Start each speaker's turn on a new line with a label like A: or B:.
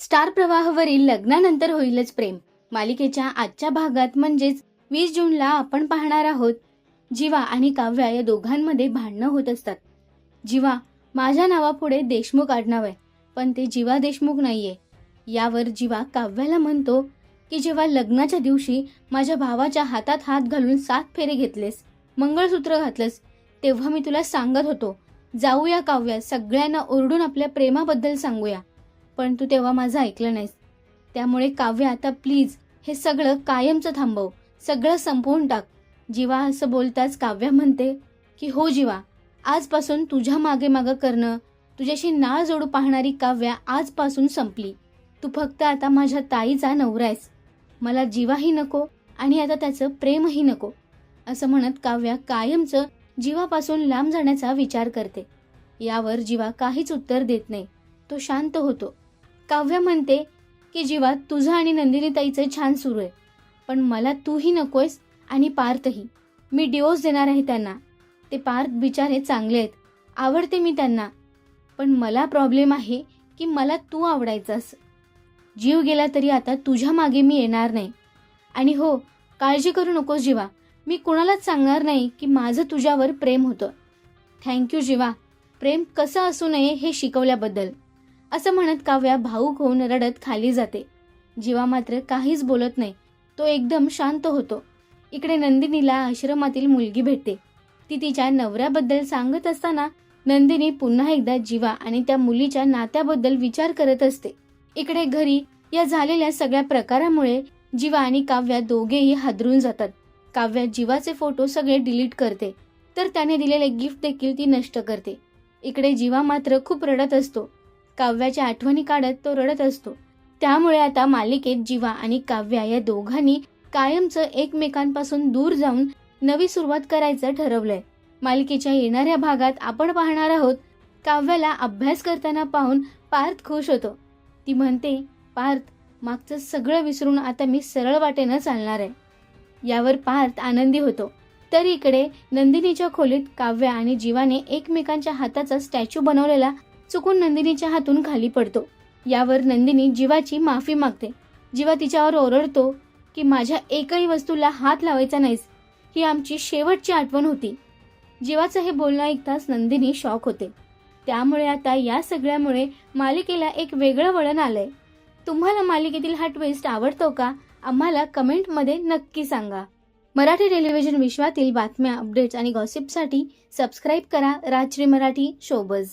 A: Star प्रवाहावरील लग्नानंतर होईलच प्रेम. मालिकेच्या आजच्या भागात म्हणजेच वीस जूनला आपण पाहणार आहोत जीवा आणि काव्या या दोघांमध्ये भांडणं होत असतात. जीवा माझ्या नावापुढे देशमुख आडनाव आहे पण ते जीवा देशमुख नाहीये. यावर जीवा काव्याला म्हणतो की जेव्हा लग्नाच्या दिवशी माझ्या भावाच्या हातात हात घालून सात फेरे घेतलेस मंगळसूत्र घातलंस तेव्हा मी तुला सांगत होतो जाऊया काव्या सगळ्यांना ओरडून आपल्या प्रेमाबद्दल सांगूया. पण तू तेव्हा माझं ऐकलं नाहीस. त्यामुळे काव्य आता प्लीज हे सगळं कायमचं थांबव. सगळं संपवून टाक. जीवा असं बोलताच काव्य म्हणते की हो जीवा आजपासून तुझ्या मागे मागं करणं तुझ्याशी नाळ जोडू पाहणारी काव्या आजपासून संपली. तू फक्त आता माझ्या ताईचा नवरा आहेस. मला जीवाही नको आणि आता त्याचं प्रेमही नको. असं म्हणत काव्या कायमचं जीवापासून लांब जाण्याचा विचार करते. यावर जीवा काहीच उत्तर देत नाही. तो शांत होतो. काव्य म्हणते की जीवा तुझं आणि नंदिनीताईचं छान सुरू आहे. पण मला तूही नकोयस आणि पार्थही. मी डिवोर्स देणार आहे त्यांना. ते पार्थ बिचारे चांगले आहेत. आवडते मी त्यांना. पण मला प्रॉब्लेम आहे की मला तू आवडायचास जीव गेला तरी आता तुझ्या मागे मी येणार नाही. आणि हो काळजी करू नकोस जीवा. मी कुणालाच सांगणार नाही की माझं तुझ्यावर प्रेम होतं. थँक्यू जीवा. प्रेम कसं असू नये हे शिकवल्याबद्दल. असं म्हणत काव्या भाऊक होऊन रडत खाली जाते. जीवा मात्र काहीच बोलत नाही. तो एकदम शांत होतो. इकडे नंदिनीला आश्रमातील मुलगी भेटते. ती तिच्या नवऱ्याबद्दल सांगत असताना नंदिनी पुन्हा एकदा जीवा आणि त्या मुलीच्या नात्याबद्दल विचार करत असते. इकडे घरी या झालेल्या सगळ्या प्रकारामुळे जीवा आणि काव्या दोघेही हादरून जातात. काव्या जीवाचे फोटो सगळे डिलीट करते. तर त्याने दिलेले गिफ्ट देखील ती नष्ट करते. इकडे जीवा मात्र खूप रडत असतो. काव्याच्या आठवणी काढत तो रडत असतो. त्यामुळे आता मालिकेत जीवा आणि काव्या या दोघांनी कायमचं एकमेकांपासून दूर जाऊन नवी सुरुवात करायचं ठरवलंय. मालिकेच्या येणाऱ्या भागात आपण पाहणार आहोत काव्याला अभ्यास करताना पाहून पार्थ खुश होतो. ती म्हणते पार्थ मागचं सगळं विसरून आता मी सरळ वाटेनं चालणार आहे. यावर पार्थ आनंदी होतो. तर इकडे नंदिनीच्या खोलीत काव्या आणि जीवाने एकमेकांच्या हाताचा स्टॅच्यू बनवलेला चुकून नंदिनीच्या हातून खाली पडतो. यावर नंदिनी जीवाची माफी मागते. जीवा तिच्यावर ओरडतो की माझ्या एकही वस्तूला हात लावायचा नाहीस. ही आमची शेवटची आठवण होती. जीवाचं हे बोलणं ऐकताच नंदिनी शॉक होते. त्यामुळे आता या सगळ्यामुळे मालिकेला एक वेगळं वळण आलंय. तुम्हाला मालिकेतील हा ट्विस्ट आवडतो का? आम्हाला कमेंटमध्ये नक्की सांगा. मराठी टेलिव्हिजन विश्वातील बातम्या अपडेट्स आणि गॉसिपसाठी सबस्क्राईब करा राजश्री मराठी शोबज.